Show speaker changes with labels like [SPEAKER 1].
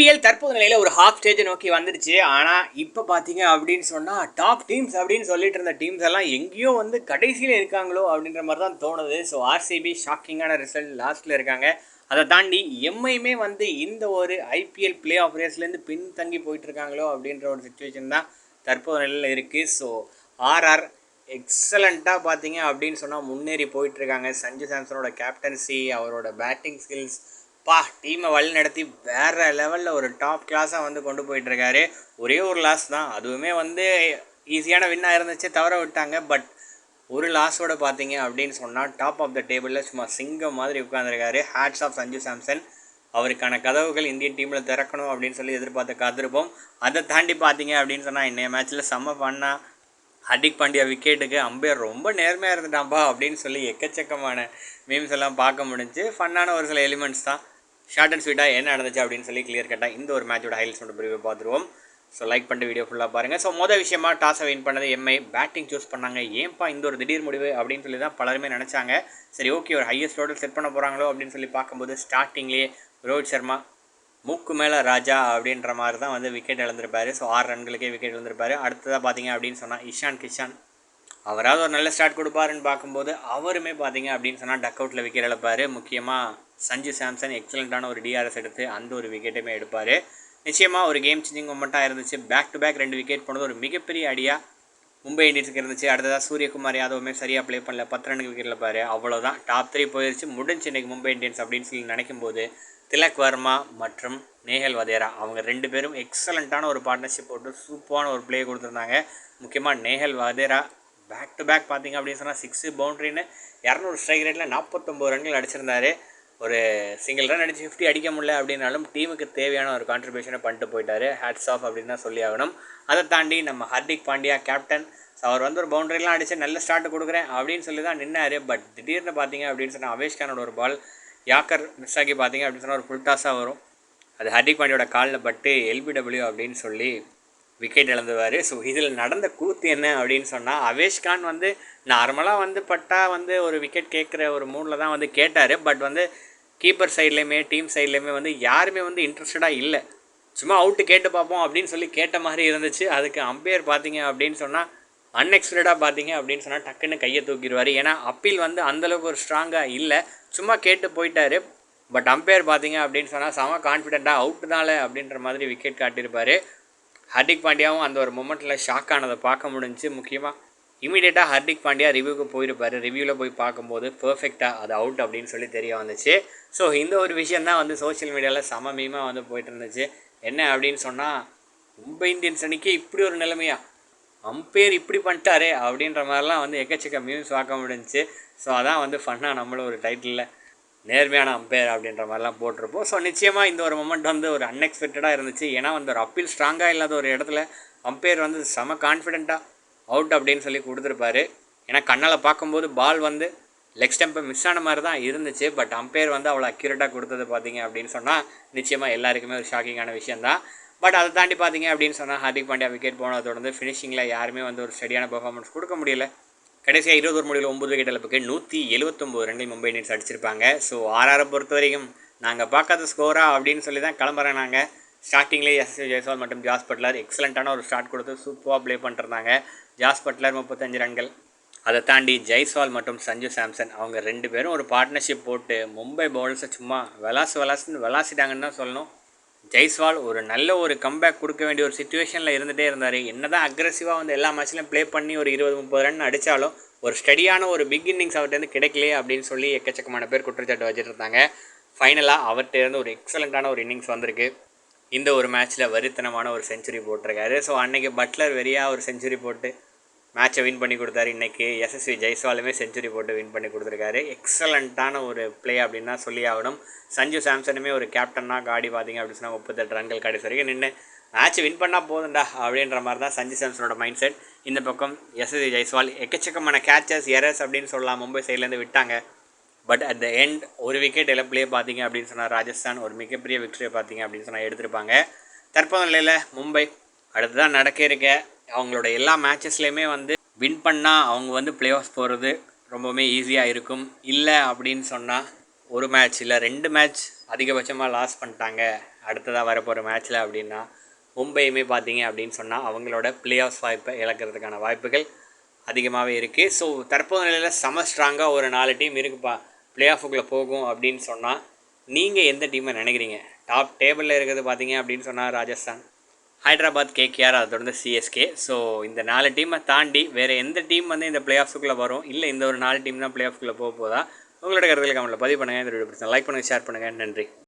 [SPEAKER 1] IPL தற்போது நிலையில் ஒரு ஹாஃப் ஸ்டேஜை நோக்கி வந்துருச்சு ஆனால் இப்போ பார்த்தீங்க அப்படின்னு சொன்னால் டாப் டீம்ஸ் அப்படின்னு சொல்லிட்டு இருந்த டீம்ஸ் எல்லாம் எங்கேயோ வந்து கடைசியில் இருக்காங்களோ அப்படின்ற மாதிரி தான் தோணுது. ஸோ ஆர்சிபி ஷாக்கிங்கான ரிசல்ட் லாஸ்ட்டில் இருக்காங்க. அதை தாண்டி எம்ஐயுமே வந்து இந்த ஒரு ஐபிஎல் பிளே ஆஃப் ரேஸ்லேருந்து பின்தங்கி போயிட்டுருக்காங்களோ அப்படின்ற ஒரு சுச்சுவேஷன் தான் தற்போது நிலையில் இருக்குது ஸோ ஆர்ஆர் எக்ஸலண்ட்டாக பார்த்தீங்க அப்படின்னு சொன்னால் முன்னேறி போயிட்டுருக்காங்க சஞ்சு சாம்சனோட கேப்டன்சி அவரோட பேட்டிங் ஸ்கில்ஸ் பா டீமை வழி நடத்தி வேறு லெவலில் ஒரு டாப் கிளாஸாக வந்து கொண்டு போயிட்டுருக்காரு. ஒரே ஒரு லாஸ் தான். அதுவுமே வந்து ஈஸியான வின்னாக இருந்துச்சு தவற விட்டாங்க. பட் ஒரு லாஸோட பார்த்தீங்க அப்படின்னு சொன்னால் டாப் ஆஃப் த டேபிளில் சும்மா சிங்கம் மாதிரி உட்காந்துருக்காரு ஹேட்ஸ் ஆஃப் சஞ்சு சாம்சன். அவருக்கான கதவுகள் இந்தியன் டீமில் திறக்கணும் அப்படின்னு சொல்லி எதிர்பார்த்து காத்திருப்போம். அதை தாண்டி பார்த்தீங்க அப்படின்னு சொன்னால் இன்றைய மேட்ச்சில் செம்ம பண்ணால் ஹர்திக் பாண்டியா விக்கெட்டுக்கு அம்பையர் ரொம்ப நேர்மையாக இருந்துட்டான்ப்பா அப்படின்னு சொல்லி எக்கச்சக்கமான மீம்ஸ் எல்லாம் பார்க்க முடிஞ்சு ஃபன்னான ஒரு சில எலிமெண்ட்ஸ் தான். ஷார்ட் அண்ட் ஸ்வீட்டாக என்ன நடந்துச்சு அப்படின்னு சொல்லி கிளியர் கட்டாக இந்த ஒரு மேட்சோட ஹைலைட்ஸ் மட்டும் பிரிவு பார்த்துருவோம். ஸோ லைக் பண்ணிட்டு வீடியோ ஃபுல்லாக பாருங்கள் ஸோ மொதல் விஷயமா டாஸை வின் பண்ணது எம்ஐ பேட்டிங் சூஸ் பண்ணாங்க. ஏன்ப்பா இந்த ஒரு திடீர் முடிவு அப்படின்னு சொல்லி தான் பலருமே நினச்சாங்க. சரி ஓகே ஒரு ஹையஸ்ட் டோட்டல் செட் பண்ண போகிறாங்களோ அப்படின்னு சொல்லி பார்க்கும்போது ஸ்டார்டிங்லேயே ரோஹித் சர்மா மூக்கு மேலே ராஜா அப்படின்ற மாதிரி தான் வந்து விக்கெட் இழந்திருப்பார். ஸோ ஆறு ரன்களுக்கே விக்கெட் இழந்திருப்பார். அடுத்ததாக பார்த்தீங்க அப்படின்னு சொன்னால் இஷான் கிஷான். அவராவது ஒரு நல்ல ஸ்டார்ட் கொடுப்பாருன்னு பார்க்கும்போது அவருமே பார்த்தீங்க அப்படின்னு சொன்னால் டக் அவுட்டில் விக்கெட் இழப்பார். முக்கியமாக சஞ்சு சாம்சன் எக்ஸலண்ட்டான ஒரு டிஆர்எஸ் எடுத்து அந்த ஒரு விக்கெட்டுமே எடுப்பார். நிச்சயமாக ஒரு கேம் சேஞ்சிங் மொமெண்ட்டாக இருந்துச்சு. பேக் டு பேக் ரெண்டு விக்கெட் போனது ஒரு மிகப்பெரிய அடியாக மும்பை இந்தியன்ஸுக்கு இருந்துச்சு. அடுத்ததாக சூரியகுமார் யாதவுமே சரியாக ப்ளே பண்ணல. பத்து ரன்னுக்கு விக்கெட்டில் பாரு. அவ்வளோதான் டாப் த்ரீ போயிடுச்சு முடிஞ்சு இன்றைக்கி மும்பை இந்தியன்ஸ் அப்படின்னு சொல்லி நினைக்கும் போது திலக் வர்மா மற்றும் நேஹல் வதேரா அவங்க ரெண்டு பேரும் எக்ஸலண்ட்டான ஒரு பார்ட்னர்ஷிப் போட்டு சூப்பரான ஒரு ப்ளே கொடுத்துருந்தாங்க. முக்கியமாக Nehal Wadhera back to back பார்த்தீங்க அப்படின்னு சொன்னால் சிக்ஸு பவுண்ட்ரின்னு இரநூறு ஸ்ட்ரைக் ரேட்டில் நாற்பத்தொம்போது ரன்கள் அடிச்சிருந்தாரு. ஒரு சிங்கிள் ரன் அடித்து ஃபிஃப்டி அடிக்க முடியல அப்படின்னாலும் டீமுக்கு தேவையான ஒரு கான்ட்ரிபியூஷனை பண்ணிட்டு போயிட்டாரு. ஹேட்ஸ் ஆஃப் அப்படின்னு தான் சொல்லி ஆகணும். அதை தாண்டி நம்ம ஹர்திக் பாண்டியா கேப்டன் ஸோ அவர் வந்து ஒரு பவுண்டரிலாம் அடித்து நல்ல ஸ்டார்ட் கொடுக்குறேன் அப்படின்னு சொல்லி தான் நின்னார். பட் திடீர்னு பார்த்தீங்க அப்படின்னு சொன்னால் அவேஷ்கானோட ஒரு பால் யாக்கர் மிஸ் ஆகி பார்த்தீங்க அப்படின்னு சொன்னால் ஒரு ஃபுல் டாஸாக வரும். அது ஹர்திக் பாண்டியோட காலில் பட்டு எல்பிடபிள்யூ அப்படின்னு சொல்லி விக்கெட் இழந்துவார் ஸோ இதில் நடந்த கூத்து என்ன அப்படின்னு சொன்னால் அவேஷ் கான் வந்து நார்மலாக வந்து பட்டா வந்து ஒரு விக்கெட் கேட்குற ஒரு மூடில் தான் வந்து கேட்டார். பட் வந்து கீப்பர் சைட்லேயுமே டீம் சைட்லேயுமே வந்து யாருமே வந்து இன்ட்ரெஸ்டடாக இல்லை. சும்மா அவுட்டு கேட்டு பார்ப்போம் அப்படின்னு சொல்லி கேட்ட மாதிரி இருந்துச்சு. அதுக்கு அம்பையர் பார்த்தீங்க அப்படின்னு சொன்னால் அன்எக்ஸ்பெக்டடாக பார்த்தீங்க அப்படின்னு சொன்னால் டக்குன்னு கையை தூக்கிடுவார். ஏன்னா அப்பீல் வந்து அந்தளவுக்கு ஒரு ஸ்ட்ராங்காக இல்லை. சும்மா கேட்டு போயிட்டார். பட் அம்பையர் பார்த்தீங்க அப்படின்னு சொன்னால் செம கான்ஃபிடெண்ட்டாக அவுட்டு தானே அப்படின்ற மாதிரி விக்கெட் காட்டியிருப்பார். ஹர்திக் பாண்டியாவும் அந்த ஒரு மொமெண்ட்டில் ஷாக் ஆனதை பார்க்க முடிஞ்சு முக்கியமாக இமீடியட்டாக ஹர்திக் பாண்டியா ரிவ்யூக்கு போயிருப்பார். ரிவ்யூவில் போய் பார்க்கும்போது பர்ஃபெக்டாக அது அவுட் அப்படின்னு சொல்லி தெரிய வந்துச்சு. ஸோ இந்த ஒரு விஷயம் தான் வந்து சோஷியல் மீடியாவில் சம மீமாக வந்து போயிட்டு இருந்துச்சு. என்ன அப்படின்னு சொன்னால் மும்பை இந்தியன்ஸ் அன்றைக்கி இப்படி ஒரு நிலைமையா? அம்பையர் இப்படி பண்ணிட்டாரே அப்படின்ற மாதிரிலாம் வந்து எக்கச்சக்க மியூஸ் பார்க்க முடிஞ்சிச்சு. ஸோ அதான் வந்து ஃபன்னாக நம்மளும் ஒரு டைட்டிலில் நேர்மையான அம்பையர் அப்படின்ற மாதிரிலாம் போட்டிருப்போம். ஸோ நிச்சயமாக இந்த ஒரு மொமெண்ட் வந்து ஒரு அன்எக்ஸ்பெக்டடாக இருந்துச்சு. ஏன்னா வந்து ஒரு அப்பீல் ஸ்ட்ராங்காக இல்லாத ஒரு இடத்துல அம்பையர் வந்து செம கான்ஃபிடெண்ட்டாக அவுட் அப்படின்னு சொல்லி கொடுத்துருப்பாரு. ஏன்னா கண்ணால் பார்க்கும்போது பால் வந்து லெக் ஸ்டெம்பை மிஸ் ஆன மாதிரி தான் இருந்துச்சு. பட் அம்பையர் வந்து அவ்வளோ அக்யூரேட்டாக கொடுத்தது பார்த்தீங்க அப்படின்னு சொன்னால் நிச்சயமாக எல்லாருக்குமே ஒரு ஷாக்கிங்கான விஷயம் தான். பட் அதை தாண்டி பார்த்தீங்க அப்படின்னு சொன்னால் ஹார்திக் பாண்டியா விக்கெட் போனதை தொடர்ந்து ஃபினிஷிங்கில் யாருமே வந்து ஒரு ஸ்டடியான பர்ஃபார்மன்ஸ் கொடுக்க முடியல. கடைசியாக இருபது ஒரு முடிவில் ஒம்பது விக்கெட் இழப்புக்கு நூற்றி எழுபத்தொம்போது ரன்கள் மும்பை இந்தியன்ஸ் அடிச்சிருப்பாங்க. ஸோ ஆறாரை பொறுத்த வரைக்கும் நாங்கள் பார்க்காத ஸ்கோரா அப்படின்னு சொல்லி தான் கிளம்புறேன் நாங்கள் ஸ்டார்டிங்லேயே எஸ் ஜெய்ஸ்வால் மற்றும் ஜாஸ் பட்லர் எக்ஸலண்ட்டான ஒரு ஸ்டார்ட் கொடுத்து சூப்பராக ப்ளே பண்ணிருந்தாங்க ஜாஸ் பட்லர் முப்பத்தஞ்சு ரன்கள். அதை தாண்டி ஜெய்ஸ்வால் மற்றும் சஞ்சு சாம்சன் அவங்க ரெண்டு பேரும் ஒரு பார்ட்னர்ஷிப் போட்டு மும்பை பவுலர்ஸை சும்மா வெலாஸ் வெலாஸ்ன்னு விளாசிட்டாங்கன்னு தான் சொல்லணும். ஜெய்ஸ்வால் ஒரு நல்ல ஒரு கம்பேக் கொடுக்க வேண்டிய ஒரு சுச்சுவேஷனில் இருந்துகிட்டே இருந்தார். என்ன தான் அக்ரெசிவாக வந்து எல்லா மேட்ச்லையும் ப்ளே பண்ணி ஒரு இருபது முப்பது ரன் அடித்தாலும் ஒரு ஸ்டடியான ஒரு பிக் இன்னிங்ஸ் அவர்கிட்ட கிடைக்கலையே அப்படின்னு சொல்லி எக்கச்சக்கமான பேர் குற்றச்சாட்டு வச்சுட்டு இருந்தாங்க. ஃபைனலாக அவர்கிட்ட இருந்து ஒரு எக்ஸலண்ட்டான ஒரு இன்னிங்ஸ் வந்திருக்கு. இந்த ஒரு மேட்ச்சில் வரித்தனமான ஒரு செஞ்சுரி போட்டிருக்காரு. ஸோ அன்றைக்கி பட்லர் வெறியாக ஒரு செஞ்சுரி போட்டு மேட்சை வின் பண்ணி கொடுத்தாரு. இன்றைக்கி எஸ்எஸ்வி ஜெய்ஸ்வாலுமே செஞ்சுரி போட்டு வின் பண்ணி கொடுத்துருக்காரு. எக்ஸலண்ட்டான ஒரு ப்ளே அப்படின்னா சொல்லி ஆகணும். சஞ்சு சாம்சனுமே ஒரு கேப்டனாக காடி பார்த்தீங்க அப்படின்னு சொன்னால் முப்பத்தெட்டு ரன்கள் கடைசி வரைக்கும் நின்று மேட்ச் வின் பண்ணால் போதும்டா அப்படின்ற மாதிரி தான் சஞ்சு சாம்சனோட மைண்ட் செட் இந்த பக்கம் எஸ்எஸ்வி ஜெய்ஸ்வால் எக்கச்சக்கமான கேச்சஸ் எரர்ஸ் அப்படின்னு சொல்லலாம். மும்பை சைட்லேருந்து விட்டாங்க. பட் அட் த எண்ட் ஒரு விக்கெட் இழப்புலேயே பார்த்தீங்க அப்படின்னு சொன்னால் ராஜஸ்தான் ஒரு மிகப்பெரிய விக்டரியை பார்த்தீங்க அப்படின்னு சொன்னால் எடுத்திருப்பாங்க. தற்போது நிலையில் மும்பை அடுத்து தான் நடக்க இருக்க. அவங்களோட எல்லா மேட்சஸ்லேயுமே வந்து வின் பண்ணால் அவங்க வந்து ப்ளே ஆஃப் போகிறது ரொம்பவுமே ஈஸியாக இருக்கும். இல்லை அப்படின்னு சொன்னால் ஒரு மேட்ச் இல்லை ரெண்டு மேட்ச் அதிகபட்சமாக லாஸ் பண்ணிட்டாங்க. அடுத்ததாக வரப்போகிற மேட்ச்சில் அப்படின்னா மும்பையுமே பார்த்தீங்க அப்படின்னு சொன்னால் அவங்களோட பிளே ஆஃப் வாய்ப்பை இழக்கிறதுக்கான வாய்ப்புகள் அதிகமாகவே இருக்குது ஸோ தற்போது நிலையில் செம ஸ்ட்ராங்காக ஒரு நாலு டீம் இருக்குப்பா பிளே ஆஃபுக்குள்ளே போகும் அப்படின்னு சொன்னால் நீங்கள் எந்த டீமை நினைக்கிறீங்க? டாப் டேபிளில் இருக்கிறது பார்த்தீங்க அப்படின்னு சொன்னால் ராஜஸ்தான். ஹைதராபாத் கேகேஆர் அதை தொடர்ந்து சிஎஸ்கே ஸோ இந்த நாலு டீமை தாண்டி வேறு எந்த டீம் வந்து இந்த பிளே ஆஃப்ஸுக்குள்ளே வரும்? இல்லை இந்த ஒரு நாலு டீம் தான் பிளே ஆஃப்குள்ளே போக போதா? உங்களோட கருத்துக்களை கமெண்ட்டில் பதிவு பண்ணுங்கள் இந்த வீடியோ லைக் பண்ணுங்கள் ஷேர் பண்ணுங்கள் நன்றி.